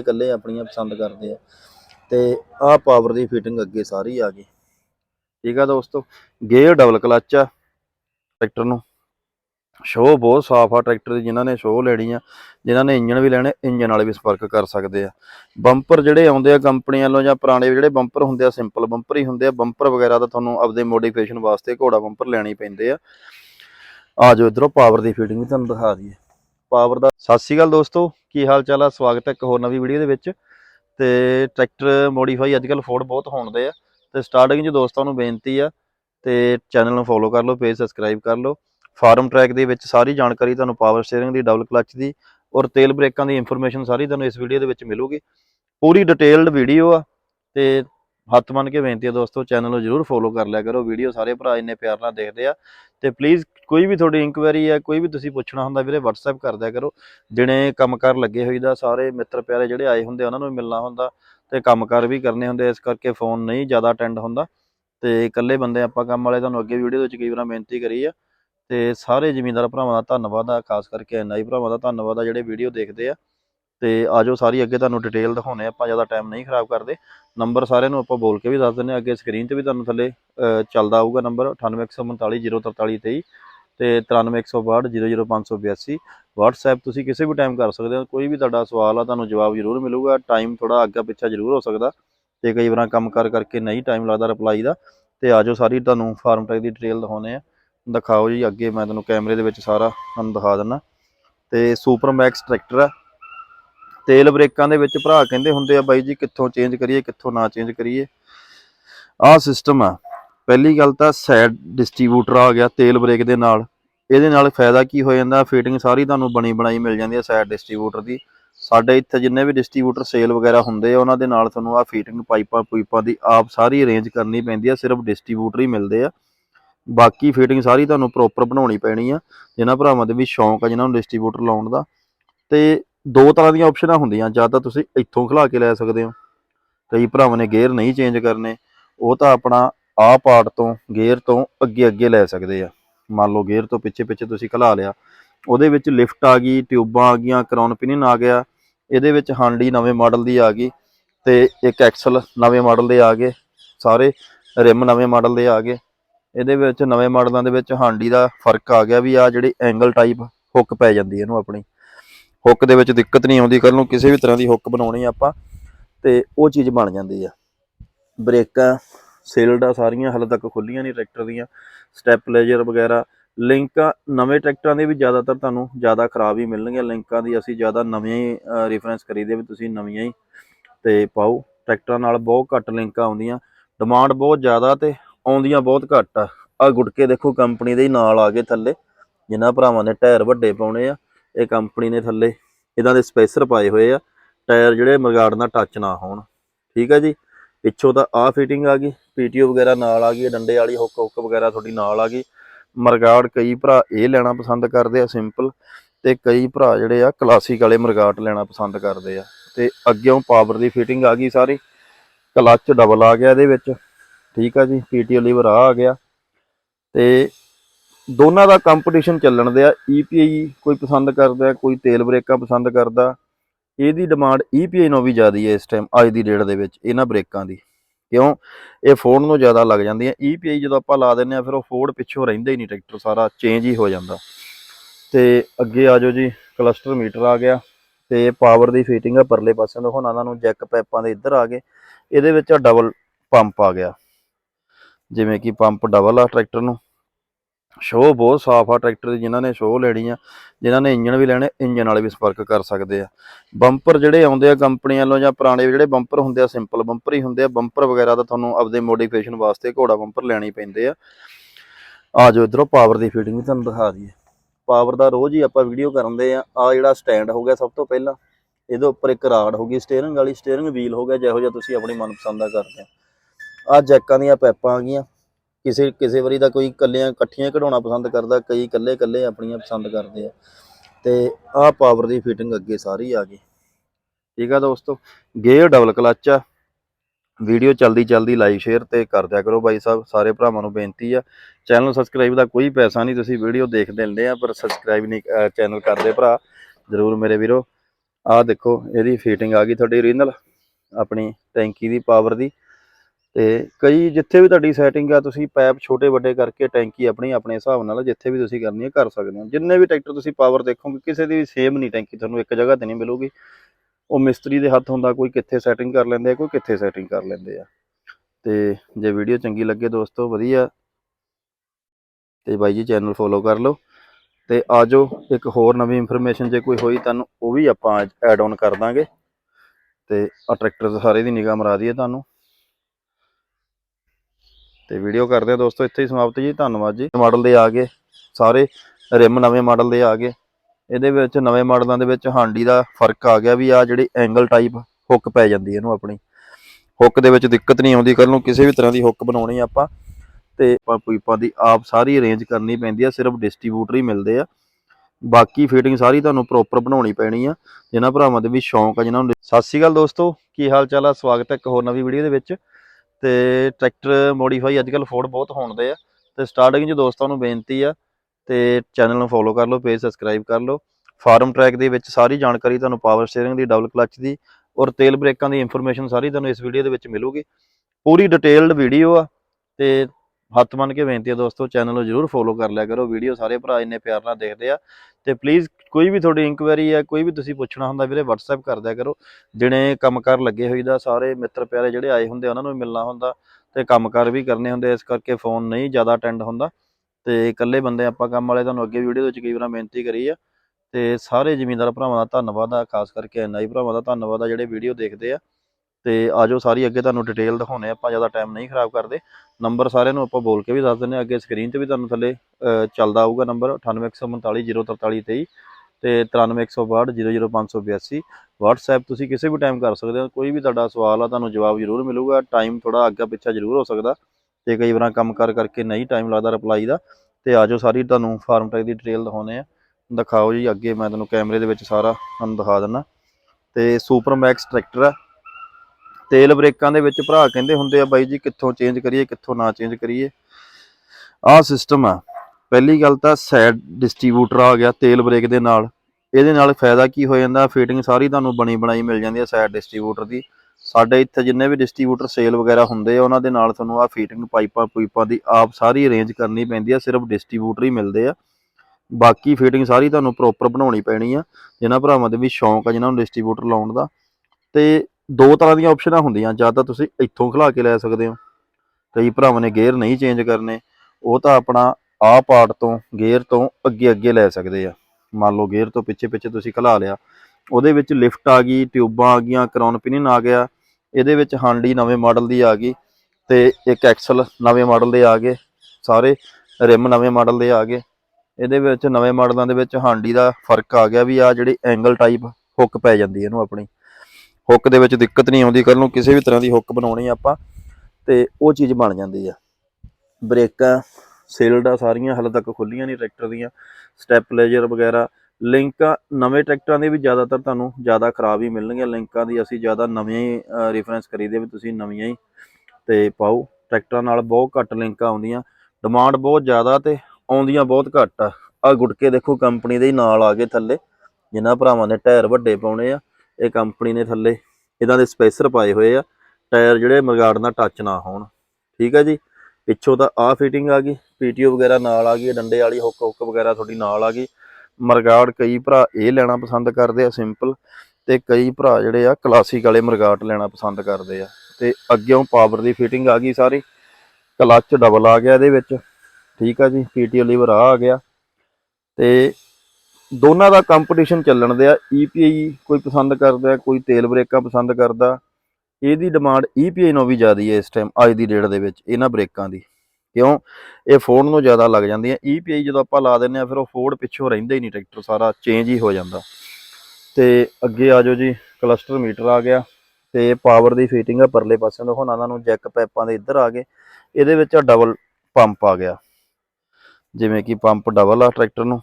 ਇਕੱਲੇ ਆਪਣੀਆਂ ਪਸੰਦ ਕਰਦੇ ਆ। ਤੇ ਆਹ ਪਾਵਰ ਦੀ ਫਿਟਿੰਗ ਅੱਗੇ ਸਾਰੀ ਆ ਗਈ। ਠੀਕ ਆ ਦੋਸਤੋ ਗੇਅਰ ਡਬਲ ਕਲਚ ਆ ਟਰੈਕਟਰ ਨੂੰ। ਸ਼ੋਅ ਬਹੁਤ ਸਾਫ਼ ਆ ਟਰੈਕਟਰ ਦੀ, ਜਿਨ੍ਹਾਂ ਨੇ ਸ਼ੋਅ ਲੈਣੀ ਆ, ਜਿਨ੍ਹਾਂ ਨੇ ਇੰਜਨ ਵੀ ਲੈਣੇ ਇੰਜਨ ਵਾਲੇ ਵੀ ਸੰਪਰਕ ਕਰ ਸਕਦੇ ਆ। ਬੰਪਰ ਜਿਹੜੇ ਆਉਂਦੇ ਆ ਕੰਪਨੀ ਵੱਲੋਂ ਜਾਂ ਪੁਰਾਣੇ ਜਿਹੜੇ ਬੰਪਰ ਹੁੰਦੇ ਆ ਸਿੰਪਲ ਬੰਪਰ ਹੀ ਹੁੰਦੇ ਆ ਬੰਪਰ ਵਗੈਰਾ ਤਾਂ ਤੁਹਾਨੂੰ ਆਪਦੇ ਮੋਡੀਫਿਕੇਸ਼ਨ ਵਾਸਤੇ ਘੋੜਾ ਬੰਪਰ ਲੈਣੇ ਪੈਂਦੇ ਆ। ਆ ਜਾਓ ਇਧਰੋਂ ਪਾਵਰ ਦੀ ਫਿਟਿੰਗ ਵੀ ਤੁਹਾਨੂੰ ਦਿਖਾ ਦਈਏ। ਪਾਵਰ ਦਾ। ਸਤਿ ਸ਼੍ਰੀ ਅਕਾਲ ਦੋਸਤੋ, ਕੀ ਹਾਲ ਚਾਲ ਆ? ਸਵਾਗਤ ਹੈ ਇੱਕ ਹੋਰ ਨਵੀਂ ਵੀਡੀਓ ਦੇ ਵਿੱਚ। ਤੇ ਟਰੈਕਟਰ ਮੋਡੀਫਾਈ ਅੱਜ ਕੱਲ ਫੋਰਡ ਬਹੁਤ ਹੋਣਦੇ ਆ। ਤੇ ਸਟਾਰਟਿੰਗ 'ਚ ਦੋਸਤਾਂ ਨੂੰ ਬੇਨਤੀ ਆ, ਤੇ ਚੈਨਲ ਨੂੰ ਫੋਲੋ ਕਰ ਲਓ ਪੇਜ ਸਬਸਕ੍ਰਾਈਬ ਕਰ ਲਓ। ਫਾਰਮ ਟਰੈਕ ਦੇ ਵਿੱਚ ਸਾਰੀ ਜਾਣਕਾਰੀ ਤੁਹਾਨੂੰ ਪਾਵਰ ਸਟੀਅਰਿੰਗ ਦੀ ਡਬਲ ਕਲੱਚ ਦੀ ਔਰ ਤੇਲ ਬ੍ਰੇਕਾਂ ਦੀ ਇਨਫੋਰਮੇਸ਼ਨ ਸਾਰੀ ਤੁਹਾਨੂੰ ਇਸ ਵੀਡੀਓ ਦੇ ਵਿੱਚ ਮਿਲੂਗੀ। ਪੂਰੀ ਡਿਟੇਲਡ ਵੀਡੀਓ ਆ, ਤੇ ਹੱਥ ਮੰਨ ਕੇ ਬੇਨਤੀ ਆ ਦੋਸਤੋ ਚੈਨਲ ਨੂੰ ਜਰੂਰ ਫੋਲੋ ਕਰ ਲਿਆ ਕਰੋ। ਵੀਡੀਓ ਸਾਰੇ ਭਰਾ ਇੰਨੇ ਪਿਆਰ ਨਾਲ ਦੇਖਦੇ ਆ। ਤੇ ਪਲੀਜ਼ ਕੋਈ ਵੀ ਤੁਹਾਡੀ ਇਨਕੁਆਇਰੀ ਹੈ ਕੋਈ ਵੀ ਤੁਸੀਂ ਪੁੱਛਣਾ ਹੁੰਦਾ ਵੀਰੇ, WhatsApp ਕਰ ਦਿਆ ਕਰੋ। ਦਿਨੇ ਕੰਮਕਾਰ ਲੱਗੇ ਹੋਈ ਦਾ ਸਾਰੇ ਮਿੱਤਰ ਪਿਆਰੇ ਜਿਹੜੇ ਆਏ ਹੁੰਦੇ ਉਹਨਾਂ ਨੂੰ ਵੀ ਮਿਲਣਾ ਹੁੰਦਾ ਤੇ ਕੰਮਕਾਰ ਵੀ ਕਰਨੇ ਹੁੰਦੇ ਇਸ ਕਰਕੇ ਫੋਨ ਨਹੀਂ ਜ਼ਿਆਦਾ ਅਟੈਂਡ ਹੁੰਦਾ। ਤੇ ਇਕੱਲੇ ਬੰਦੇ ਆਪਾਂ ਕੰਮ ਵਾਲੇ, ਤੁਹਾਨੂੰ ਅੱਗੇ ਵੀਡੀਓ ਦੇ ਵਿੱਚ ਕਈ ਵਾਰ ਬੇਨਤੀ ਕਰੀ ਆ। ਤੇ ਸਾਰੇ ਜ਼ਿਮੀਂਦਾਰ ਭਰਾਵਾਂ ਦਾ ਧੰਨਵਾਦ ਆ, ਖਾਸ ਕਰਕੇ ਐਨਆਈ ਭਰਾਵਾਂ ਦਾ ਧੰਨਵਾਦ ਆ, ਜਿਹੜੇ ਵੀਡੀਓ ਦੇਖਦੇ ਆ। ਤੇ ਆਜੋ ਸਾਰੀ ਅੱਗੇ ਤੁਹਾਨੂੰ ਡਿਟੇਲ ਦਿਖਾਉਣੇ ਆਪਾਂ ਜ਼ਿਆਦਾ ਟਾਈਮ ਨਹੀਂ ਖਰਾਬ ਕਰਦੇ। ਨੰਬਰ ਸਾਰਿਆਂ ਨੂੰ ਆਪਾਂ ਬੋਲ ਕੇ ਵੀ ਦੱਸ ਦਿੰਦੇ ਹਾਂ, ਅੱਗੇ ਸਕਰੀਨ ਤੇ ਵੀ ਤੁਹਾਨੂੰ ਥੱਲੇ ਚੱਲਦਾ ਆਊਗਾ ਨੰਬਰ 9814404323 ਤੇ 9312000582 WhatsApp ਤੁਸੀਂ ਕਿਸੇ ਵੀ ਟਾਈਮ ਕਰ ਸਕਦੇ ਹੋ, ਕੋਈ ਵੀ ਤੁਹਾਡਾ ਸਵਾਲ ਆ, ਤੁਹਾਨੂੰ ਜਵਾਬ ਜ਼ਰੂਰ ਮਿਲੂਗਾ। ਟਾਈਮ ਥੋੜਾ ਅੱਗਾ ਪਿੱਛਾ ਜ਼ਰੂਰ ਹੋ ਸਕਦਾ ਤੇ ਕਈ ਵਾਰਾਂ ਕੰਮ ਕਰ ਕਰਕੇ ਨਹੀਂ ਟਾਈਮ ਲੱਗਦਾ ਰਿਪਲਾਈ ਦਾ। ਤੇ ਆਜੋ ਸਾਰੀ ਤੁਹਾਨੂੰ ਫਾਰਮ ਟੈਕ ਦੀ ਡਿਟੇਲ ਦਿਖਾਉਣੇ ਆ ਦਿਖਾਓ ਜੀ, ਅੱਗੇ ਮੈਂ ਤੁਹਾਨੂੰ ਕੈਮਰੇ ਦੇ ਵਿੱਚ ਸਾਰਾ ਤੁਹਾਨੂੰ ਦਿਖਾ ਦਿੰਦਾ। ਤੇ ਸੁਪਰ ਮੈਕਸ ਟਰੈਕਟਰ ਆ। ਤੇਲ ਬ੍ਰੇਕਾਂ ਦੇ ਵਿੱਚ ਭਰਾ ਕਹਿੰਦੇ ਹੁੰਦੇ ਆ, ਬਾਈ ਜੀ ਕਿੱਥੋਂ ਚੇਂਜ ਕਰੀਏ, ਕਿੱਥੋਂ ਨਾ ਚੇਂਜ ਕਰੀਏ। ਆਹ ਸਿਸਟਮ ਆ। ਪਹਿਲੀ ਗੱਲ ਤਾਂ ਸਾਈਡ ਡਿਸਟ੍ਰੀਬਿਊਟਰ ਆ ਗਿਆ ਤੇਲ ਬ੍ਰੇਕ ਦੇ ਨਾਲ। ਇਹਦੇ ਨਾਲ ਫਾਇਦਾ ਕੀ ਹੋ ਜਾਂਦਾ? ਫਿਟਿੰਗ ਸਾਰੀ ਤੁਹਾਨੂੰ ਬਣੀ ਬਣਾਈ ਮਿਲ ਜਾਂਦੀ ਹੈ ਸਾਈਡ ਡਿਸਟ੍ਰੀਬਿਊਟਰ ਦੀ। ਸਾਡੇ ਇੱਥੇ ਜਿੰਨੇ ਵੀ ਡਿਸਟ੍ਰੀਬਿਊਟਰ ਸੇਲ ਵਗੈਰਾ ਹੁੰਦੇ ਆ, ਉਹਨਾਂ ਦੇ ਨਾਲ ਤੁਹਾਨੂੰ ਆ ਫਿਟਿੰਗ ਪਾਈਪਾਂ, ਪੂਈਪਾਂ ਦੀ ਆਪ ਸਾਰੀ ਅਰੇਂਜ ਕਰਨੀ ਪੈਂਦੀ ਆ, ਸਿਰਫ ਡਿਸਟ੍ਰੀਬਿਊਟਰ ਹੀ ਮਿਲਦੇ ਆ। ਬਾਕੀ ਫਿਟਿੰਗ ਸਾਰੀ ਤੁਹਾਨੂੰ ਪ੍ਰੋਪਰ ਬਣਾਉਣੀ ਪੈਣੀ ਆ। ਜਿਨ੍ਹਾਂ ਭਰਾਵਾਂ ਦੇ ਵੀ ਸ਼ੌਂਕ ਆ, ਜਿਨ੍ਹਾਂ ਨੂੰ ਡਿਸਟ੍ਰੀਬਿਊਟਰ ਲਾਉਣ ਦਾ। ਤੇ ਦੋ ਤਰ੍ਹਾਂ ਦੀਆਂ ਆਪਸ਼ਨਾਂ ਹੁੰਦੀਆਂ, ਜਾਂ ਤਾਂ ਤੁਸੀਂ ਇੱਥੋਂ ਖਲਾ ਕੇ ਲੈ ਸਕਦੇ ਹੋ। ਕਈ ਭਰਾਵਾਂ ਨੇ ਗੇਅਰ ਨਹੀਂ ਚੇਂਜ ਕਰਨੇ, ਉਹ ਤਾਂ ਆਪਣਾ ਆ ਪਾਰਟ ਤੋਂ ਗੇਅਰ ਤੋਂ ਅੱਗੇ ਅੱਗੇ ਲੈ ਸਕਦੇ ਆ। ਮੰਨ ਲਓ ਗੇਅਰ ਤੋਂ ਪਿੱਛੇ ਪਿੱਛੇ ਤੁਸੀਂ ਖਲਾ ਲਿਆ, ਉਹਦੇ ਵਿੱਚ ਲਿਫਟ ਆ ਗਈ, ਟਿਊਬਾਂ ਆ ਗਈਆਂ ਕਰਾਉਨ ਪਿਨਨ ਆ ਗਿਆ। ਇਹਦੇ ਵਿੱਚ ਹਾਂਡੀ ਨਵੇਂ ਮਾਡਲ ਦੀ ਆ ਗਈ, ਤੇ ਇੱਕ ਐਕਸਲ ਨਵੇਂ ਮਾਡਲ ਦੇ ਆ ਗਏ, ਸਾਰੇ ਰਿਮ ਨਵੇਂ ਮਾਡਲ ਦੇ ਆ ਗਏ। ਇਹਦੇ ਵਿੱਚ ਨਵੇਂ ਮਾਡਲਾਂ ਦੇ ਵਿੱਚ ਹਾਂਡੀ ਦਾ ਫ਼ਰਕ ਆ ਗਿਆ ਵੀ ਆ ਜਿਹੜੀ ਐਂਗਲ ਟਾਈਪ ਹੁੱਕ ਪੈ ਜਾਂਦੀ ਇਹਨੂੰ ਆਪਣੀ। ਹੁੱਕ ਦੇ ਵਿੱਚ ਦਿੱਕਤ ਨਹੀਂ ਆਉਂਦੀ ਕੱਲ ਨੂੰ ਕਿਸੇ ਵੀ ਤਰ੍ਹਾਂ ਦੀ ਹੁੱਕ ਬਣਾਉਣੀ ਆਪਾਂ, ਤੇ ਉਹ ਚੀਜ਼ ਬਣ ਜਾਂਦੀ ਆ। ਬ੍ਰੇਕਾਂ, ਸੇਲਡਾ ਸਾਰੀਆਂ, ਹਾਲੇ ਤੱਕ ਖੁੱਲੀਆਂ ਨਹੀਂ ਟਰੈਕਟਰ ਦੀਆਂ। ਸਟੈਪਲੇਜਰ ਵਗੈਰਾ, ਲਿੰਕਾਂ, ਨਵੇਂ ਟਰੈਕਟਰਾਂ ਦੇ ਵੀ ਜ਼ਿਆਦਾਤਰ ਤੁਹਾਨੂੰ ਜ਼ਿਆਦਾ ਖਰਾਬ ਹੀ ਮਿਲਣਗੀਆਂ। ਲਿੰਕਾਂ ਦੀ ਅਸੀਂ ਜ਼ਿਆਦਾ ਨਵੀਆਂ ਹੀ ਰੈਫਰੈਂਸ ਕਰੀਦੇ ਵੀ ਤੁਸੀਂ ਨਵੀਆਂ ਹੀ। ਤੇ ਪਾਓ, ਟਰੈਕਟਰਾਂ ਨਾਲ ਬਹੁਤ ਘੱਟ ਲਿੰਕਾਂ ਆਉਂਦੀਆਂ। ਡਿਮਾਂਡ ਬਹੁਤ ਜ਼ਿਆਦਾ ਤੇ ਆਉਂਦੀਆਂ ਬਹੁਤ ਘੱਟ ਆ। ਆ ਗੁਟਕੇ ਦੇਖੋ ਕੰਪਨੀ ਦੇ ਹੀ ਨਾਲ ਆ ਗਏ ਥੱਲੇ। ਜਿਨ੍ਹਾਂ ਭਰਾਵਾਂ ਨੇ ਟਾਇਰ ਵੱਡੇ ਪਾਉਣੇ ਆ। ਇਹ ਕੰਪਨੀ ਨੇ ਥੱਲੇ ਇਹਨਾਂ ਦੇ ਸਪੈਸਰ ਪਾਏ ਹੋਏ ਆ, ਟਾਇਰ ਜਿਹੜੇ ਮਰਗਾੜ ਨਾਲ ਟੱਚ ਨਾ ਹੋਣ। ਠੀਕ ਹੈ ਜੀ? ਪਿੱਛੋਂ ਤਾਂ ਆ ਫਿਟਿੰਗ ਆ ਗਈ ਪੀਟੀਓ ਵਗੈਰਾ ਨਾਲ ਆ ਗਈ ਡੰਡੇ ਵਾਲੀ ਹੁੱਕ ਹੁੱਕ ਵਗੈਰਾ ਤੁਹਾਡੀ ਨਾਲ ਆ ਗਈ। ਮਰਗਾੜ ਕਈ ਭਰਾ ਇਹ ਲੈਣਾ ਪਸੰਦ ਕਰਦੇ ਆ ਸਿੰਪਲ ਤੇ ਕਈ ਭਰਾ ਜਿਹੜੇ ਆ ਕਲਾਸਿਕ ਵਾਲੇ ਮਰਗਾਟ ਲੈਣਾ ਪਸੰਦ ਕਰਦੇ ਆ। ਤੇ ਅੱਗੇੋਂ ਪਾਵਰ ਦੀ ਫਿਟਿੰਗ ਆ ਗਈ ਸਾਰੀ ਕਲੱਚ ਡਬਲ ਆ ਗਿਆ ਇਹਦੇ ਵਿੱਚ। ਠੀਕ ਆ ਜੀ? ਪੀਟੀਓ ਲੀਵਰ ਆ ਆ ਗਿਆ। ਤੇ ਦੋਨਾਂ ਦਾ ਕੰਪੀਟੀਸ਼ਨ ਚੱਲਣ ਦਿਆ। ਈਪੀਆਈ ਕੋਈ ਪਸੰਦ ਕਰਦਾ ਕੋਈ ਤੇਲ ਬ੍ਰੇਕਾਂ ਪਸੰਦ ਕਰਦਾ। ਇਹਦੀ ਡਿਮਾਂਡ ਈਪੀਆਈ ਨਾਲੋਂ ਵੀ ਜ਼ਿਆਦੀ ਹੈ ਇਸ ਟਾਈਮ ਅੱਜ ਦੀ ਡੇਟ ਦੇ ਵਿੱਚ, ਇਹਨਾਂ ਬ੍ਰੇਕਾਂ ਦੀ। ਕਿਉਂ? ਇਹ ਫੋਰਡ ਨੂੰ ਜ਼ਿਆਦਾ ਲੱਗ ਜਾਂਦੀਆਂ। ਈਪੀਆਈ ਜਦੋਂ ਆਪਾਂ ਲਾ ਦਿੰਨੇ ਆ ਫਿਰ ਉਹ ਫੋਰਡ ਪਿੱਛੋਂ ਰਹਿੰਦਾ ਹੀ ਨਹੀਂ ਟਰੈਕਟਰ ਸਾਰਾ ਚੇਂਜ ਹੀ ਹੋ ਜਾਂਦਾ। ਤੇ ਅੱਗੇ ਆ ਜਾਓ ਜੀ ਕਲਸਟਰ ਮੀਟਰ ਆ ਗਿਆ। ਤੇ ਪਾਵਰ ਦੀ ਫੀਟਿੰਗ ਆ ਪਰਲੇ ਪਾਸੇ ਤੋਂ ਹੁਣ ਉਹਨਾਂ ਨੂੰ ਜੈਕ ਪੈਪਾਂ ਦੇ ਇੱਧਰ ਆ ਗਏ। ਇਹਦੇ ਵਿੱਚ ਡਬਲ ਪੰਪ ਆ ਗਿਆ। ਜਿਵੇਂ ਕਿ ਪੰਪ ਡਬਲ ਆ ਟਰੈਕਟਰ ਨੂੰ। ਸ਼ੋਅ ਬਹੁਤ ਸਾਫ਼ ਆ, ਟਰੈਕਟਰ ਦੀ ਜਿਨ੍ਹਾਂ ਨੇ ਸ਼ੋਅ ਲੈਣੀ ਆ, ਜਿਨ੍ਹਾਂ ਨੇ ਇੰਜਨ ਵੀ ਲੈਣੇ ਇੰਜਨ ਵਾਲੇ ਵੀ ਸੰਪਰਕ ਕਰ ਸਕਦੇ ਆ। ਬੰਪਰ ਜਿਹੜੇ ਆਉਂਦੇ ਆ ਕੰਪਨੀ ਵੱਲੋਂ ਜਾਂ ਪੁਰਾਣੇ ਜਿਹੜੇ ਬੰਪਰ ਹੁੰਦੇ ਆ, ਸਿੰਪਲ ਬੰਪਰ ਹੀ ਹੁੰਦੇ ਆ, ਬੰਪਰ ਵਗੈਰਾ ਤਾਂ ਤੁਹਾਨੂੰ ਆਪਦੇ ਮੋਡੀਫਿਕੇਸ਼ਨ ਵਾਸਤੇ ਘੋੜਾ ਬੰਪਰ ਲੈਣੇ ਪੈਂਦੇ ਆ। ਆ ਜਾਓ ਇਧਰੋਂ ਪਾਵਰ ਦੀ ਫਿਟਿੰਗ ਵੀ ਤੁਹਾਨੂੰ ਦਿਖਾ ਦਈਏ। ਪਾਵਰ ਦਾ ਰੋਜ਼ ਹੀ ਆਪਾਂ ਵੀਡੀਓ ਕਰਦੇ ਆ ਆ ਜਿਹੜਾ ਸਟੈਂਡ ਹੋ ਗਿਆ ਸਭ ਤੋਂ ਪਹਿਲਾਂ, ਇਹਦੇ ਉੱਪਰ ਇੱਕ ਰਾਡ ਹੋ ਗਈ ਸਟੀਅਰਿੰਗ ਵਾਲੀ ਸਟੀਅਰਿੰਗ ਵੀਲ ਹੋ ਗਿਆ, ਜਿਹੋ ਜਿਹਾ ਤੁਸੀਂ ਆਪਣੀ ਮਨਪਸੰਦ ਦਾ ਕਰਦੇ ਆ। ਆ ਜੈਕਾਂ ਦੀਆਂ ਪੈਪਾਂ ਆ ਗਈਆਂ ਕਿਸੇ ਕਿਸੇ ਵਾਰੀ ਦਾ ਕੋਈ ਇਕੱਲੀਆਂ, ਇਕੱਠੀਆਂ ਕਢਾਉਣਾ ਪਸੰਦ ਕਰਦਾ, ਕਈ ਇਕੱਲੇ ਇਕੱਲੇ ਆਪਣੀਆਂ ਪਸੰਦ ਕਰਦੇ ਆ। ਤੇ ਆਹ ਪਾਵਰ ਦੀ ਫਿਟਿੰਗ ਅੱਗੇ ਸਾਰੀ ਆ ਗਈ। ਠੀਕ ਆ ਦੋਸਤੋ, ਗੇਅਰ ਡਬਲ ਕਲੱਚ ਆ। ਵੀਡੀਓ ਚਲਦੀ ਚਲਦੀ ਲਾਈਕ ਸ਼ੇਅਰ ਤੇ ਕਰ ਦਿਆ ਕਰੋ ਬਾਈ ਸਾਹਿਬ, ਸਾਰੇ ਭਰਾਵਾਂ ਨੂੰ ਬੇਨਤੀ ਆ। ਚੈਨਲ ਨੂੰ ਸਬਸਕ੍ਰਾਈਬ ਦਾ ਕੋਈ ਪੈਸਾ ਨਹੀਂ, ਤੁਸੀਂ ਵੀਡੀਓ ਦੇਖਦੇ ਲੈਂਦੇ ਆ, ਪਰ ਸਬਸਕ੍ਰਾਈਬ ਨਹੀਂ ਚੈਨਲ ਕਰਦੇ ਭਰਾ, ਜਰੂਰ ਮੇਰੇ ਵੀਰੋ। ਆਹ ਦੇਖੋ, ਇਹਦੀ ਫਿਟਿੰਗ ਆ ਗਈ ਤੁਹਾਡੀ ਓਰੀਜਨਲ ਆਪਣੀ ਟੈਂਕੀ ਦੀ ਪਾਵਰ ਦੀ। ਤੇ ਕਈ ਜਿੱਥੇ ਵੀ ਤੁਹਾਡੀ ਸੈਟਿੰਗ ਆ, ਤੁਸੀਂ ਪਾਈਪ ਛੋਟੇ ਵੱਡੇ ਕਰਕੇ ਟੈਂਕੀ ਆਪਣੀ, ਆਪਣੇ ਹਿਸਾਬ ਨਾਲ ਜਿੱਥੇ ਵੀ ਤੁਸੀਂ ਕਰਨੀ ਹੈ ਕਰ ਸਕਦੇ ਹੋ। ਜਿੰਨੇ ਵੀ ਟਰੈਕਟਰ ਤੁਸੀਂ ਪਾਵਰ ਦੇਖੋਗੇ, ਕਿਸੇ ਦੀ ਵੀ ਸੇਮ ਨਹੀਂ ਟੈਂਕੀ ਤੁਹਾਨੂੰ ਇੱਕ ਜਗ੍ਹਾ ਤੇ ਨਹੀਂ ਮਿਲੂਗੀ। ਉਹ ਮਿਸਤਰੀ ਦੇ ਹੱਥ ਹੁੰਦਾ, ਕੋਈ ਕਿੱਥੇ ਸੈਟਿੰਗ ਕਰ ਲੈਂਦੇ ਆ, ਕੋਈ ਕਿੱਥੇ ਸੈਟਿੰਗ ਕਰ ਲੈਂਦੇ ਆ। ਤੇ ਜੇ ਵੀਡੀਓ ਚੰਗੀ ਲੱਗੇ ਦੋਸਤੋ, ਵਧੀਆ। ਤੇ ਬਾਈ ਜੀ ਚੈਨਲ ਫੋਲੋ ਕਰ ਲਓ। ਤੇ ਆਜੋ, ਇੱਕ ਹੋਰ ਨਵੀਂ ਇਨਫੋਰਮੇਸ਼ਨ ਜੇ ਕੋਈ ਹੋਈ, ਤੁਹਾਨੂੰ ਉਹ ਵੀ ਆਪਾਂ ਐਡ ਆਨ ਕਰ ਦਾਂਗੇ। ਤੇ ਆ ਟਰੈਕਟਰ ਸਾਰੇ ਦੀ ਨਿਗਾਹ ਮਰਾ ਦਈਏ ਤੁਹਾਨੂੰ। ਤੇ ਵੀਡੀਓ ਕਰਦੇ ਆ ਦੋਸਤੋ, ਇੱਥੇ ਹੀ ਸਮਾਪਤ ਜੀ, ਧੰਨਵਾਦ ਜੀ। ਮਾਡਲ ਦੇ ਆ ਗਏ, ਸਾਰੇ ਰਿਮ ਨਵੇਂ ਮਾਡਲ ਦੇ ਆ ਗਏ। ਇਹਦੇ ਵਿੱਚ ਨਵੇਂ ਮਾਡਲਾਂ ਦੇ ਵਿੱਚ ਹਾਂਡੀ ਦਾ ਫ਼ਰਕ ਆ ਗਿਆ ਵੀ ਆ ਜਿਹੜੀ ਐਂਗਲ ਟਾਈਪ ਹੁੱਕ ਪੈ ਜਾਂਦੀ ਇਹਨੂੰ ਆਪਣੀ। ਹੁੱਕ ਦੇ ਵਿੱਚ ਦਿੱਕਤ ਨਹੀਂ ਆਉਂਦੀ ਕੱਲ ਨੂੰ ਕਿਸੇ ਵੀ ਤਰ੍ਹਾਂ ਦੀ ਹੁੱਕ ਬਣਾਉਣੀ ਆਪਾਂ। ਤੇ ਆਪਾਂ ਪੀਪਾਂ ਦੀ ਆਪ ਸਾਰੀ ਅਰੇਂਜ ਕਰਨੀ ਪੈਂਦੀ ਆ, ਸਿਰਫ ਡਿਸਟ੍ਰੀਬਿਊਟਰ ਹੀ ਮਿਲਦੇ ਆ। ਬਾਕੀ ਫਿਟਿੰਗ ਸਾਰੀ ਤੁਹਾਨੂੰ ਪ੍ਰੋਪਰ ਬਣਾਉਣੀ ਪੈਣੀ ਆ। ਜਿਨ੍ਹਾਂ ਭਰਾਵਾਂ ਦੇ ਵੀ ਸ਼ੌਂਕ ਆ, ਜਿਨ੍ਹਾਂ ਨੂੰ ਸਤਿ ਸ਼੍ਰੀ ਅਕਾਲ ਦੋਸਤੋ, ਕੀ ਹਾਲ ਚਾਲ ਆ? ਸਵਾਗਤ ਹੈ ਇੱਕ ਹੋਰ ਨਵੀਂ ਵੀਡੀਓ ਦੇ ਵਿੱਚ। ਤੇ ਟਰੈਕਟਰ ਮੋਡੀਫਾਈ ਅੱਜ ਕੱਲ ਫੋਰਡ ਬਹੁਤ ਹੋਣਦੇ ਆ ਤੇ ਸਟਾਰਟਿੰਗ 'ਚ ਦੋਸਤਾਂ ਨੂੰ ਬੇਨਤੀ ਆ ਤੇ ਚੈਨਲ ਨੂੰ ਫੋਲੋ ਕਰ ਲਓ ਪੇਜ ਸਬਸਕ੍ਰਾਈਬ ਕਰ ਲਓ। ਫਾਰਮ ਟਰੈਕ ਦੇ ਵਿੱਚ ਸਾਰੀ ਜਾਣਕਾਰੀ ਤੁਹਾਨੂੰ ਪਾਵਰ ਸਟੀਅਰਿੰਗ ਦੀ ਡਬਲ ਕਲੱਚ ਦੀ ਔਰ ਤੇਲ ਬ੍ਰੇਕਾਂ ਦੀ ਇਨਫੋਰਮੇਸ਼ਨ ਸਾਰੀ ਤੁਹਾਨੂੰ ਇਸ ਵੀਡੀਓ ਦੇ ਵਿੱਚ ਮਿਲੂਗੀ। ਪੂਰੀ ਡਿਟੇਲਡ ਵੀਡੀਓ ਆ ਤੇ ਹੱਥ ਮੰਨ ਕੇ ਬੇਨਤੀ ਹੈ ਦੋਸਤੋ ਚੈਨਲ ਨੂੰ ਜਰੂਰ ਫੋਲੋ ਕਰ ਲਿਆ ਕਰੋ। ਵੀਡੀਓ ਸਾਰੇ ਭਰਾ ਇੰਨੇ ਪਿਆਰ ਨਾਲ ਦੇਖਦੇ ਆ। ਤੇ ਪਲੀਜ਼ ਕੋਈ ਵੀ ਤੁਹਾਡੀ ਇਨਕੁਆਇਰੀ ਹੈ ਕੋਈ ਵੀ ਤੁਸੀਂ ਪੁੱਛਣਾ ਹੁੰਦਾ ਵੀਰੇ, WhatsApp ਕਰ ਦਿਆ ਕਰੋ। ਜਿਹੜੇ ਕੰਮਕਾਰ ਲੱਗੇ ਹੋਈ ਦਾ ਸਾਰੇ ਮਿੱਤਰ ਪਿਆਰੇ ਜਿਹੜੇ ਆਏ ਹੁੰਦੇ ਉਹਨਾਂ ਨੂੰ ਵੀ ਮਿਲਣਾ ਹੁੰਦਾ ਤੇ ਕੰਮਕਾਰ ਵੀ ਕਰਨੇ ਹੁੰਦੇ ਇਸ ਕਰਕੇ ਫੋਨ ਨਹੀਂ ਜ਼ਿਆਦਾ ਅਟੈਂਡ ਹੁੰਦਾ। ਤੇ ਇਕੱਲੇ ਬੰਦੇ ਆਪਾਂ ਕੰਮ ਵਾਲੇ, ਤੁਹਾਨੂੰ ਅੱਗੇ ਵੀਡੀਓ ਦੇ ਵਿੱਚ ਕਈ ਵਾਰ ਬੇਨਤੀ ਕਰੀ ਆ। ਤੇ ਸਾਰੇ ਜ਼ਿਮੀਂਦਾਰ ਭਰਾਵਾਂ ਦਾ ਧੰਨਵਾਦ ਆ, ਖਾਸ ਕਰਕੇ ਐਨਆਈ ਭਰਾਵਾਂ ਦਾ ਧੰਨਵਾਦ ਆ, ਜਿਹੜੇ ਵੀਡੀਓ ਦੇਖਦੇ ਆ। ਤੇ ਆਜੋ ਸਾਰੀ ਅੱਗੇ ਤੁਹਾਨੂੰ ਡਿਟੇਲ ਦਿਖਾਉਣੇ ਆਪਾਂ ਜ਼ਿਆਦਾ ਟਾਈਮ ਨਹੀਂ ਖਰਾਬ ਕਰਦੇ। ਨੰਬਰ ਸਾਰਿਆਂ ਨੂੰ ਆਪਾਂ ਬੋਲ ਕੇ ਵੀ ਦੱਸ ਦਿੰਦੇ ਹਾਂ, ਅੱਗੇ ਸਕਰੀਨ ਤੇ ਵੀ ਤੁਹਾਨੂੰ ਥੱਲੇ ਚੱਲਦਾ ਆਊਗਾ ਨੰਬਰ 9814404323 ਤੇ 9312000582 WhatsApp ਤੁਸੀਂ ਕਿਸੇ ਵੀ ਟਾਈਮ ਕਰ ਸਕਦੇ ਹੋ, ਕੋਈ ਵੀ ਤੁਹਾਡਾ ਸਵਾਲ ਆ, ਤੁਹਾਨੂੰ ਜਵਾਬ ਜ਼ਰੂਰ ਮਿਲੂਗਾ। ਟਾਈਮ ਥੋੜਾ ਅੱਗਾ ਪਿੱਛਾ ਜ਼ਰੂਰ ਹੋ ਸਕਦਾ ਤੇ ਕਈ ਵਾਰਾਂ ਕੰਮ ਕਰ ਕਰਕੇ ਨਹੀਂ ਟਾਈਮ ਲੱਗਦਾ ਰਿਪਲਾਈ ਦਾ। ਤੇ ਆਜੋ ਸਾਰੀ ਤੁਹਾਨੂੰ ਫਾਰਮ ਟੈਕ ਦੀ ਡਿਟੇਲ ਦਿਖਾਉਣੇ ਆ ਦਿਖਾਓ ਜੀ, ਅੱਗੇ ਮੈਂ ਤੁਹਾਨੂੰ ਕੈਮਰੇ ਦੇ ਵਿੱਚ ਸਾਰਾ ਤੁਹਾਨੂੰ ਦਿਖਾ ਦਿੰਦਾ। ਤੇ ਸੁਪਰ ਮੈਕਸ ਟਰੈਕਟਰ ਆ। ਤੇਲ ਬ੍ਰੇਕਾਂ ਦੇ ਵਿੱਚ ਭਰਾ ਕਹਿੰਦੇ ਹੁੰਦੇ ਆ, ਬਾਈ ਜੀ ਕਿੱਥੋਂ ਚੇਂਜ ਕਰੀਏ, ਕਿੱਥੋਂ ਨਾ ਚੇਂਜ ਕਰੀਏ। ਆਹ ਸਿਸਟਮ ਆ। ਪਹਿਲੀ ਗੱਲ ਤਾਂ ਸਾਈਡ ਡਿਸਟ੍ਰੀਬਿਊਟਰ ਆ ਗਿਆ ਤੇਲ ਬ੍ਰੇਕ ਦੇ ਨਾਲ। ਇਹਦੇ ਨਾਲ ਫਾਇਦਾ ਕੀ ਹੋ ਜਾਂਦਾ? ਫਿਟਿੰਗ ਸਾਰੀ ਤੁਹਾਨੂੰ ਬਣੀ ਬਣਾਈ ਮਿਲ ਜਾਂਦੀ ਹੈ ਸਾਈਡ ਡਿਸਟ੍ਰੀਬਿਊਟਰ ਦੀ। ਸਾਡੇ ਇੱਥੇ ਜਿੰਨੇ ਵੀ ਡਿਸਟ੍ਰੀਬਿਊਟਰ ਸੇਲ ਵਗੈਰਾ ਹੁੰਦੇ ਆ, ਉਹਨਾਂ ਦੇ ਨਾਲ ਤੁਹਾਨੂੰ ਆ ਫਿਟਿੰਗ ਪਾਈਪਾਂ, ਪੂਈਪਾਂ ਦੀ ਆਪ ਸਾਰੀ ਅਰੇਂਜ ਕਰਨੀ ਪੈਂਦੀ ਆ, ਸਿਰਫ ਡਿਸਟ੍ਰੀਬਿਊਟਰ ਹੀ ਮਿਲਦੇ ਆ। ਬਾਕੀ ਫਿਟਿੰਗ ਸਾਰੀ ਤੁਹਾਨੂੰ ਪ੍ਰੋਪਰ ਬਣਾਉਣੀ ਪੈਣੀ ਆ। ਜਿਨ੍ਹਾਂ ਭਰਾਵਾਂ ਦੇ ਵੀ ਸ਼ੌਂਕ ਆ, ਜਿਨ੍ਹਾਂ ਨੂੰ ਡਿਸਟ੍ਰੀਬਿਊਟਰ ਲਾਉਣ ਦਾ। ਤੇ ਦੋ ਤਰ੍ਹਾਂ ਦੀਆਂ ਆਪਸ਼ਨਾਂ ਹੁੰਦੀਆਂ, ਜਾਂ ਤਾਂ ਤੁਸੀਂ ਇੱਥੋਂ ਖਲਾ ਕੇ ਲੈ ਸਕਦੇ ਹੋ। ਕਈ ਭਰਾਵਾਂ ਨੇ ਗੇਅਰ ਨਹੀਂ ਚੇਂਜ ਕਰਨੇ, ਉਹ ਤਾਂ ਆਪਣਾ ਆ ਪਾਰਟ ਤੋਂ ਗੇਅਰ ਤੋਂ ਅੱਗੇ ਅੱਗੇ ਲੈ ਸਕਦੇ ਆ। ਮੰਨ ਲਓ ਗੇਅਰ ਤੋਂ ਪਿੱਛੇ ਪਿੱਛੇ ਤੁਸੀਂ ਖਲਾ ਲਿਆ, ਉਹਦੇ ਵਿੱਚ ਲਿਫਟ ਆ ਗਈ ਟਿਊਬਾਂ ਆ ਗਈਆਂ ਕਰਾਉਨ ਪਿਨਿਨ ਆ ਗਿਆ, ਇਹਦੇ ਵਿੱਚ ਹਾਂਡੀ ਨਵੇਂ ਮਾਡਲ ਦੀ ਆ ਗਈ, ਤੇ ਇੱਕ ਐਕਸਲ ਨਵੇਂ ਮਾਡਲ ਦੇ ਆ ਗਏ, ਸਾਰੇ ਰਿਮ ਨਵੇਂ ਮਾਡਲ ਦੇ ਆ ਗਏ। ਇਹਦੇ ਵਿੱਚ ਨਵੇਂ ਮਾਡਲਾਂ ਦੇ ਵਿੱਚ ਹਾਂਡੀ ਦਾ ਫ਼ਰਕ ਆ ਗਿਆ ਵੀ ਆ ਜਿਹੜੀ ਐਂਗਲ ਟਾਈਪ ਹੁੱਕ ਪੈ ਜਾਂਦੀ ਇਹਨੂੰ ਆਪਣੀ। ਹੁੱਕ ਦੇ ਵਿੱਚ ਦਿੱਕਤ ਨਹੀਂ ਆਉਂਦੀ ਕੱਲ ਨੂੰ ਕਿਸੇ ਵੀ ਤਰ੍ਹਾਂ ਦੀ ਹੁੱਕ ਬਣਾਉਣੀ ਆਪਾਂ, ਤੇ ਉਹ ਚੀਜ਼ ਬਣ ਜਾਂਦੀ ਆ। ਬ੍ਰੇਕਾਂ, ਸੀਲਡ ਸਾਰੀਆਂ, ਹਾਲੇ ਤੱਕ ਖੁੱਲੀਆਂ ਨਹੀਂ ਟਰੈਕਟਰ ਦੀਆਂ। ਸਟੈਪਲਾਈਜ਼ਰ ਵਗੈਰਾ, ਲਿੰਕਾਂ, ਨਵੇਂ ਟਰੈਕਟਰਾਂ ਦੇ ਵੀ ਜ਼ਿਆਦਾਤਰ ਤੁਹਾਨੂੰ ਜ਼ਿਆਦਾ ਖਰਾਬ ਹੀ ਮਿਲਣਗੀਆਂ। ਲਿੰਕਾਂ ਦੀ ਅਸੀਂ ਜ਼ਿਆਦਾ ਨਵੀਆਂ ਹੀ ਰੈਫਰੈਂਸ ਕਰੀਦੇ ਵੀ ਤੁਸੀਂ ਨਵੀਆਂ ਹੀ। ਤੇ ਪਾਓ, ਟਰੈਕਟਰਾਂ ਨਾਲ ਬਹੁਤ ਘੱਟ ਲਿੰਕਾਂ ਆਉਂਦੀਆਂ। ਡਿਮਾਂਡ ਬਹੁਤ ਜ਼ਿਆਦਾ ਤੇ ਆਉਂਦੀਆਂ ਬਹੁਤ ਘੱਟ ਆ। ਆ ਗੁਟਕੇ ਦੇਖੋ, ਕੰਪਨੀ ਦੇ ਹੀ ਨਾਲ ਆ ਗਏ ਥੱਲੇ, ਜਿਨ੍ਹਾਂ ਭਰਾਵਾਂ ਨੇ ਟਾਇਰ ਵੱਡੇ ਪਾਉਣੇ ਆ। ਇਹ ਕੰਪਨੀ ਨੇ ਥੱਲੇ ਇਹਨਾਂ ਦੇ ਸਪੈਸਰ ਪਾਏ ਹੋਏ ਆ, ਟਾਇਰ ਜਿਹੜੇ ਮਰਗਾੜ ਨਾਲ ਟੱਚ ਨਾ ਹੋਣ। ਠੀਕ ਹੈ ਜੀ? ਪਿੱਛੋਂ ਤਾਂ ਆ ਫਿਟਿੰਗ ਆ ਗਈ ਪੀਟੀਓ ਵਗੈਰਾ ਨਾਲ ਆ ਗਈ ਡੰਡੇ ਵਾਲੀ ਹੁੱਕ ਹੁੱਕ ਵਗੈਰਾ ਤੁਹਾਡੀ ਨਾਲ ਆ ਗਈ। ਮਰਗਾੜ ਕਈ ਭਰਾ ਇਹ ਲੈਣਾ ਪਸੰਦ ਕਰਦੇ ਆ ਸਿੰਪਲ ਤੇ ਕਈ ਭਰਾ ਜਿਹੜੇ ਆ ਕਲਾਸਿਕ ਵਾਲੇ ਮਰਗਾਟ ਲੈਣਾ ਪਸੰਦ ਕਰਦੇ ਆ। ਤੇ ਅੱਗੇੋਂ ਪਾਵਰ ਦੀ ਫਿਟਿੰਗ ਆ ਗਈ ਸਾਰੀ ਕਲੱਚ ਡਬਲ ਆ ਗਿਆ ਇਹਦੇ ਵਿੱਚ। ਠੀਕ ਆ ਜੀ? ਪੀਟੀਓ ਲੀਵਰ ਆ ਆ ਗਿਆ। ਤੇ ਦੋਨਾਂ ਦਾ ਕੰਪੀਟੀਸ਼ਨ ਚੱਲਣ ਦਿਆ। ਈਪੀਆਈ ਕੋਈ ਪਸੰਦ ਕਰਦਾ, ਕੋਈ ਤੇਲ ਬ੍ਰੇਕਾਂ ਪਸੰਦ ਕਰਦਾ। ਇਹਦੀ ਡਿਮਾਂਡ ਈਪੀਆਈ ਨਾਲੋਂ ਵੀ ਜ਼ਿਆਦਾ ਹੈ ਇਸ ਟਾਈਮ ਅੱਜ ਦੀ ਡੇਟ ਦੇ ਵਿੱਚ, ਇਹਨਾਂ ਬ੍ਰੇਕਾਂ ਦੀ। ਕਿਉਂ? ਇਹ ਫੋਰਡ ਨੂੰ ਜ਼ਿਆਦਾ ਲੱਗ ਜਾਂਦੀਆਂ ਈਪੀਆਈ ਜਦੋਂ ਆਪਾਂ ਲਾ ਦਿੰਨੇ ਆ ਫਿਰ ਉਹ ਫੋਰਡ ਪਿੱਛੋਂ ਰਹਿੰਦਾ ਹੀ ਨਹੀਂ ਟਰੈਕਟਰ ਸਾਰਾ ਚੇਂਜ ਹੀ ਹੋ ਜਾਂਦਾ। ਤੇ ਅੱਗੇ ਆ ਜਾਓ ਜੀ ਕਲਸਟਰ ਮੀਟਰ ਆ ਗਿਆ। ਤੇ ਪਾਵਰ ਦੀ ਫੀਟਿੰਗ ਆ ਪਰਲੇ ਪਾਸੇ ਤੋਂ ਹੁਣ ਉਹਨਾਂ ਨੂੰ ਜੈਕ ਪੈਪਾਂ ਦੇ ਇੱਧਰ ਆ ਗਏ। ਇਹਦੇ ਵਿੱਚ ਡਬਲ ਪੰਪ ਆ ਗਿਆ। ਜਿਵੇਂ ਕਿ ਪੰਪ ਡਬਲ ਆ ਟਰੈਕਟਰ ਨੂੰ।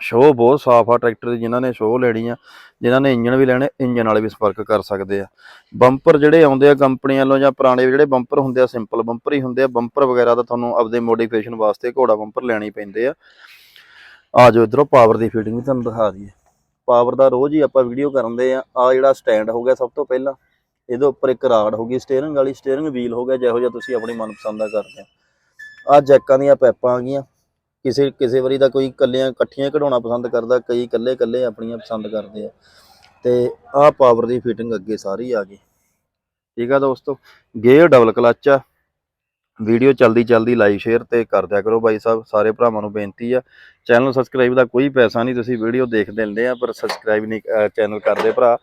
ਸ਼ੋਅ ਬਹੁਤ ਸਾਫ਼ ਆ, ਟਰੈਕਟਰ ਦੀ ਜਿਨ੍ਹਾਂ ਨੇ ਸ਼ੋਅ ਲੈਣੀ ਆ, ਜਿਨ੍ਹਾਂ ਨੇ ਇੰਜਨ ਵੀ ਲੈਣੇ ਇੰਜਨ ਵਾਲੇ ਵੀ ਸੰਪਰਕ ਕਰ ਸਕਦੇ ਆ। ਬੰਪਰ ਜਿਹੜੇ ਆਉਂਦੇ ਆ ਕੰਪਨੀ ਵੱਲੋਂ ਜਾਂ ਪੁਰਾਣੇ ਜਿਹੜੇ ਬੰਪਰ ਹੁੰਦੇ ਆ ਸਿੰਪਲ ਬੰਪਰ ਹੀ ਹੁੰਦੇ ਆ ਬੰਪਰ ਵਗੈਰਾ ਤਾਂ ਤੁਹਾਨੂੰ ਆਪਦੇ ਮੋਡੀਫਿਕੇਸ਼ਨ ਵਾਸਤੇ ਘੋੜਾ ਬੰਪਰ ਲੈਣੇ ਪੈਂਦੇ ਆ। ਆ ਜਾਓ ਇਧਰੋਂ ਪਾਵਰ ਦੀ ਫੀਟਿੰਗ ਵੀ ਤੁਹਾਨੂੰ ਦਿਖਾ ਦਈਏ। ਪਾਵਰ ਦਾ ਰੋਜ਼ ਹੀ ਆਪਾਂ ਵੀਡੀਓ ਕਰਦੇ ਆ ਆ ਜਿਹੜਾ ਸਟੈਂਡ ਹੋ ਗਿਆ ਸਭ ਤੋਂ ਪਹਿਲਾਂ, ਇਹਦੇ ਉੱਪਰ ਇੱਕ ਰਾਡ ਹੋ ਗਈ ਸਟੀਅਰਿੰਗ ਵਾਲੀ ਸਟੀਅਰਿੰਗ ਵੀਲ ਹੋ ਗਿਆ, ਜਿਹੋ ਜਿਹਾ ਤੁਸੀਂ ਆਪਣੀ ਮਨਪਸੰਦ ਦਾ ਕਰਦੇ ਆ। ਆ ਜੈਕਾਂ ਦੀਆਂ ਪੈਪਾਂ ਆ ਗਈਆਂ ਕਿਸੇ ਕਿਸੇ ਵਾਰੀ ਦਾ ਕੋਈ ਇਕੱਲਿਆਂ ਇਕੱਠੀਆਂ ਕਢਾਉਣਾ ਪਸੰਦ ਕਰਦਾ, ਕਈ ਇਕੱਲੇ ਇਕੱਲੇ ਆਪਣੀਆਂ ਪਸੰਦ ਕਰਦੇ ਆ। ਤੇ ਆਹ ਪਾਵਰ ਦੀ ਫਿਟਿੰਗ ਅੱਗੇ ਸਾਰੀ ਆ ਗਈ। ਠੀਕ ਆ ਦੋਸਤੋ ਗੇਅਰ ਡਬਲ ਕਲਚ ਆ। ਵੀਡੀਓ ਚਲਦੀ ਚਲਦੀ ਲਾਈਕ ਸ਼ੇਅਰ ਤੇ ਕਰ ਦਿਆ ਕਰੋ ਬਾਈ ਸਾਹਿਬ। ਸਾਰੇ ਭਰਾਵਾਂ ਨੂੰ ਬੇਨਤੀ ਆ। ਚੈਨਲ ਸਬਸਕ੍ਰਾਈਬ ਦਾ ਕੋਈ ਪੈਸਾ ਨਹੀਂ, ਤੁਸੀਂ ਵੀਡੀਓ ਦੇਖਦੇ ਲੈਂਦੇ ਆ, ਪਰ ਸਬਸਕ੍ਰਾਈਬ ਨਹੀਂ ਚੈਨਲ ਕਰਦੇ ਭਰਾ।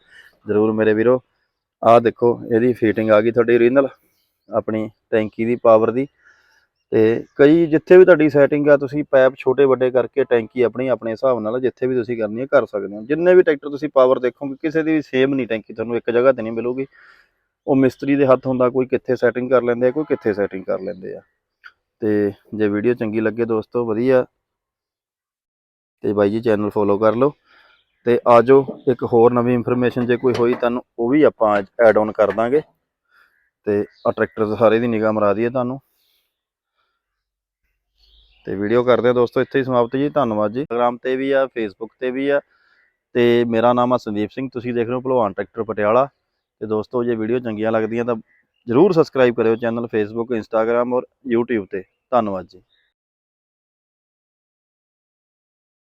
ਜ਼ਰੂਰ ਮੇਰੇ ਵੀਰੋ। ਆਹ ਦੇਖੋ, ਇਹਦੀ ਫਿਟਿੰਗ ਆ ਗਈ ਤੁਹਾਡੀ ਓਰੀਜਨਲ ਆਪਣੀ ਟੈਂਕੀ ਦੀ ਪਾਵਰ ਦੀ। ਤੇ ਕਈ ਜਿੱਥੇ ਵੀ ਤੁਹਾਡੀ ਸੈਟਿੰਗ ਆ, ਤੁਸੀਂ ਪਾਈਪ ਛੋਟੇ ਵੱਡੇ ਕਰਕੇ ਟੈਂਕੀ ਆਪਣੀ ਆਪਣੇ ਹਿਸਾਬ ਨਾਲ ਜਿੱਥੇ ਵੀ ਤੁਸੀਂ ਕਰਨੀ ਹੈ ਕਰ ਸਕਦੇ ਹੋ। ਜਿੰਨੇ ਵੀ ਟਰੈਕਟਰ ਤੁਸੀਂ ਪਾਵਰ ਦੇਖੋਗੇ, ਕਿਸੇ ਦੀ ਵੀ ਸੇਮ ਨਹੀਂ ਟੈਂਕੀ ਤੁਹਾਨੂੰ ਇੱਕ ਜਗ੍ਹਾ ਤੇ ਨਹੀਂ ਮਿਲੂਗੀ। ਉਹ ਮਿਸਤਰੀ ਦੇ ਹੱਥ ਹੁੰਦਾ ਕੋਈ ਕਿੱਥੇ ਸੈਟਿੰਗ ਕਰ ਲੈਂਦੇ ਆ, ਕੋਈ ਕਿੱਥੇ ਸੈਟਿੰਗ ਕਰ ਲੈਂਦੇ ਆ। ਤੇ ਜੇ ਵੀਡੀਓ ਚੰਗੀ ਲੱਗੇ ਦੋਸਤੋ, ਵਧੀਆ। ਤੇ ਬਾਈ ਜੀ ਚੈਨਲ ਫੋਲੋ ਕਰ ਲਓ। ਤੇ ਆਜੋ, ਇੱਕ ਹੋਰ ਨਵੀਂ ਇਨਫੋਰਮੇਸ਼ਨ ਜੇ ਕੋਈ ਹੋਈ, ਤੁਹਾਨੂੰ ਉਹ ਵੀ ਆਪਾਂ ਐਡ ਆਨ ਕਰ ਦਾਂਗੇ। ਤੇ ਆ ਟਰੈਕਟਰ ਸਾਰੇ ਦੀ ਨਿਗਾਹ ਮਰਾ ਦਈਏ ਤੁਹਾਨੂੰ। ਤੇ ਵੀਡੀਓ ਕਰਦੇ ਆ ਦੋਸਤੋ, ਇੱਥੇ ਹੀ ਸਮਾਪਤ ਜੀ, ਧੰਨਵਾਦ ਜੀ। ਇੰਸਟਾਗ੍ਰਾਮ ਤੇ ਵੀ ਆ ਫੇਸਬੁੱਕ ਤੇ ਵੀ ਆ, ਤੇ ਮੇਰਾ ਨਾਮ ਆ ਸੰਦੀਪ ਸਿੰਘ, ਤੁਸੀਂ ਦੇਖ ਰਹੇ ਹੋ ਭਲਵਾਨ ਟਰੈਕਟਰ ਪਟਿਆਲਾ। ਤੇ ਦੋਸਤੋ, ਜੇ ਵੀਡੀਓ ਚੰਗੀਆਂ ਲੱਗਦੀਆਂ ਤਾਂ ਜਰੂਰ ਸਬਸਕ੍ਰਾਈਬ ਕਰਿਓ ਚੈਨਲ ਫੇਸਬੁੱਕ ਇੰਸਟਾਗ੍ਰਾਮ ਔਰ YouTube ਤੇ। ਧੰਨਵਾਦ ਜੀ।